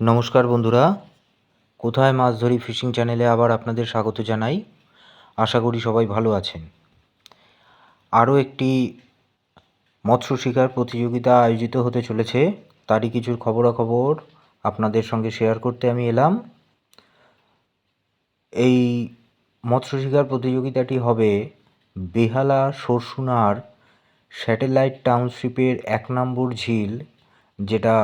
নমস্কার বন্ধুরা। কোথায় মাছ ধরি ফিশিং চ্যানেলে আবার আপনাদের স্বাগত জানাই। আশা করি সবাই ভালো আছেন। আরও একটি মৎস্য শিকার প্রতিযোগিতা আয়োজিত হতে চলেছে। তারই কিছুর খবরাখবর আপনাদের সঙ্গে শেয়ার করতে আমি এলাম। এই মৎস্য শিকার প্রতিযোগিতাটি হবে বেহালা সরসুনার স্যাটেলাইট টাউনশিপের এক নম্বর ঝিল, যেটা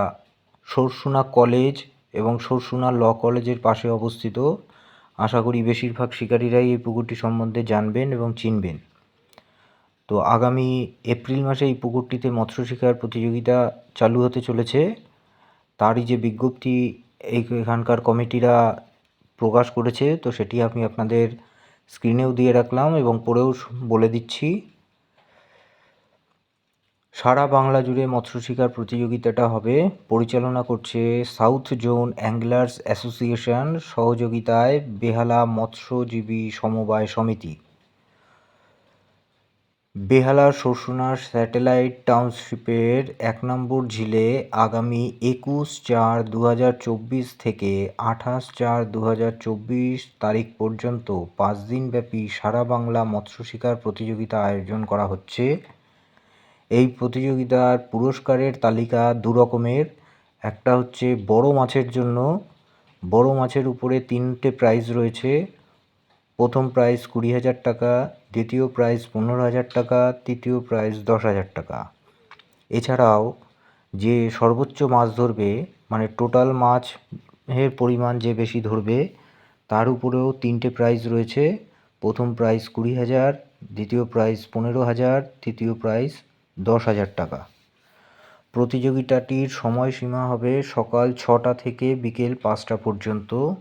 সরসুনা কলেজ এবং সরসুনা ল কলেজের পাশে অবস্থিত। আশা করি বেশিরভাগ শিকারীরাই এই পুকুরটি সম্বন্ধে জানবেন এবং চিনবেন। তো আগামী এপ্রিল মাসে এই পুকুরটিতে মৎস্য শিকার প্রতিযোগিতা চালু হতে চলেছে। তারই যে বিজ্ঞপ্তি এই এখানকার কমিটিরা প্রকাশ করেছে, তো সেটি আমি আপনাদের স্ক্রিনেও দিয়ে রাখলাম এবং পড়েও বলে দিচ্ছি। সারা বাংলা জুড়ে মৎস্য শিকার প্রতিযোগিতাটা হবে। পরিচালনা করছে সাউথ জোন অ্যাংলার্স অ্যাসোসিয়েশন সহযোগিতায় বেহালা মৎস্যজীবী সমবায় সমিতি। বেহালার শোষণার স্যাটেলাইট টাউনশিপের এক নম্বর ঝিলে আগামী একুশ চার দু থেকে আঠাশ চার দু তারিখ পর্যন্ত পাঁচ দিনব্যাপী সারা বাংলা মৎস্য শিকার প্রতিযোগিতা আয়োজন করা হচ্ছে। এই প্রতিযোগিতার পুরস্কারের তালিকা দু রকমের। একটা হচ্ছে বড় মাছের জন্য। বড় মাছের উপরে তিনটে প্রাইজ রয়েছে। প্রথম প্রাইজ কুড়ি হাজার টাকা, দ্বিতীয় প্রাইজ পনেরো হাজার টাকা, তৃতীয় প্রাইজ দশ হাজার টাকা। এছাড়াও যে সর্বোচ্চ মাছ ধরবে মানে টোটাল মাছের পরিমাণ যে বেশি ধরবে, তার উপরেও তিনটে প্রাইজ রয়েছে। প্রথম প্রাইজ কুড়ি হাজার, দ্বিতীয় প্রাইজ পনেরো হাজার, তৃতীয় প্রাইজ দশ হাজার টাকা। প্রতিযোগিতাটির সময়সীমা হবে সকাল ছটা থেকে বিকেল পাঁচটা পর্যন্ত।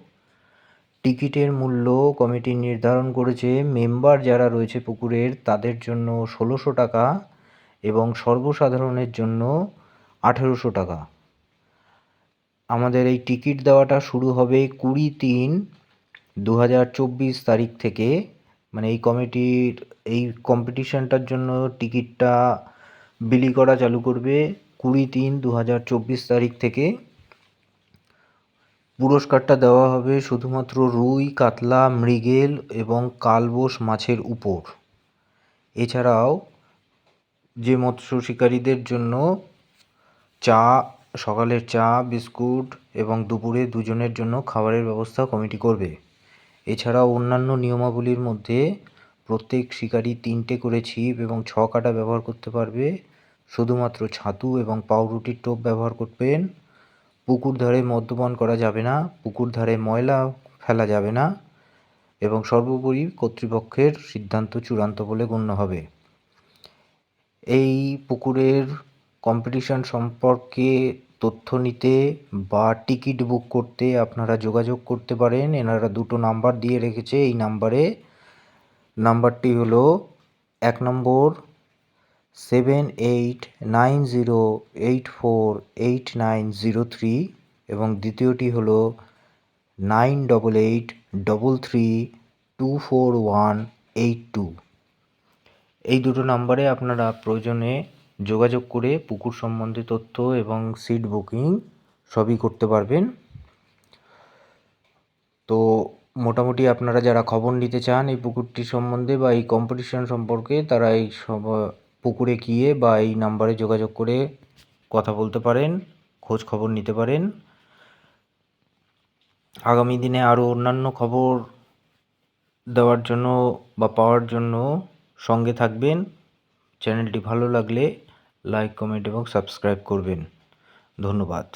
টিকিটের মূল্য কমিটি নির্ধারণ করেছে। মেম্বার যারা রয়েছে পুকুরের, তাদের জন্য ষোলোশো টাকা এবং সর্বসাধারণের জন্য আঠেরোশো টাকা। আমাদের এই টিকিট দেওয়াটা শুরু হবে কুড়ি তিন দু হাজার চব্বিশ তারিখ থেকে। মানে এই কমিটির, এই কম্পিটিশানটার জন্য টিকিটটা বিলি করা চালু করবে কুড়ি তিন দু হাজার চব্বিশ তারিখ থেকে। পুরস্কারটা দেওয়া হবে শুধুমাত্র রুই, কাতলা, মৃগেল এবং কালবোস মাছের উপর। এছাড়াও যে মৎস্য শিকারীদের জন্য চা, সকালের চা, বিস্কুট এবং দুপুরে দুজনের জন্য খাবারের ব্যবস্থা কমিটি করবে। এছাড়াও অন্যান্য নিয়মাবলীর মধ্যে প্রত্যেক শিকারী তিনটে করে ছিপ এবং ছ কাটা ব্যবহার করতে পারবে। শুধুমাত্র ছাতু এবং পাউরুটির টোপ ব্যবহার করবেন। পুকুর ধারে মদ্যপান করা যাবে না, পুকুর ধারে ময়লা ফেলা যাবে না এবং সর্বোপরি কর্তৃপক্ষের সিদ্ধান্ত চূড়ান্ত বলে গণ্য হবে। এই পুকুরের কম্পিটিশন সম্পর্কে তথ্য নিতে বা টিকিট বুক করতে আপনারা যোগাযোগ করতে পারেন। এনারা দুটো নাম্বার দিয়ে রেখেছে, এই নাম্বারে নাম্বারটি হলো এক নম্বর seven eight nine zero eight four eight nine zero three এবং দ্বিতীয়টি হলো nine double eight double three two four one eight two. এই দুটো নাম্বারে আপনারা প্রয়োজনে যোগাযোগ করে পুকুর সম্বন্ধে তথ্য এবং সিট বুকিং সবই করতে পারবেন। তো মোটামুটি আপনারা যারা খবর নিতে চান এই পুকুরটি সম্বন্ধে বা এই কম্পিটিশন সম্পর্কে, তারা এই সব পুকুরে গিয়ে বা এই নাম্বারে যোগাযোগ করে কথা বলতে পারেন, খোঁজ খবর নিতে পারেন। আগামী দিনে আরও অন্যান্য খবর দেওয়ার জন্য বা পাওয়ার জন্য সঙ্গে থাকবেন। চ্যানেলটি ভালো লাগলে লাইক, কমেন্ট এবং সাবস্ক্রাইব করবেন। ধন্যবাদ।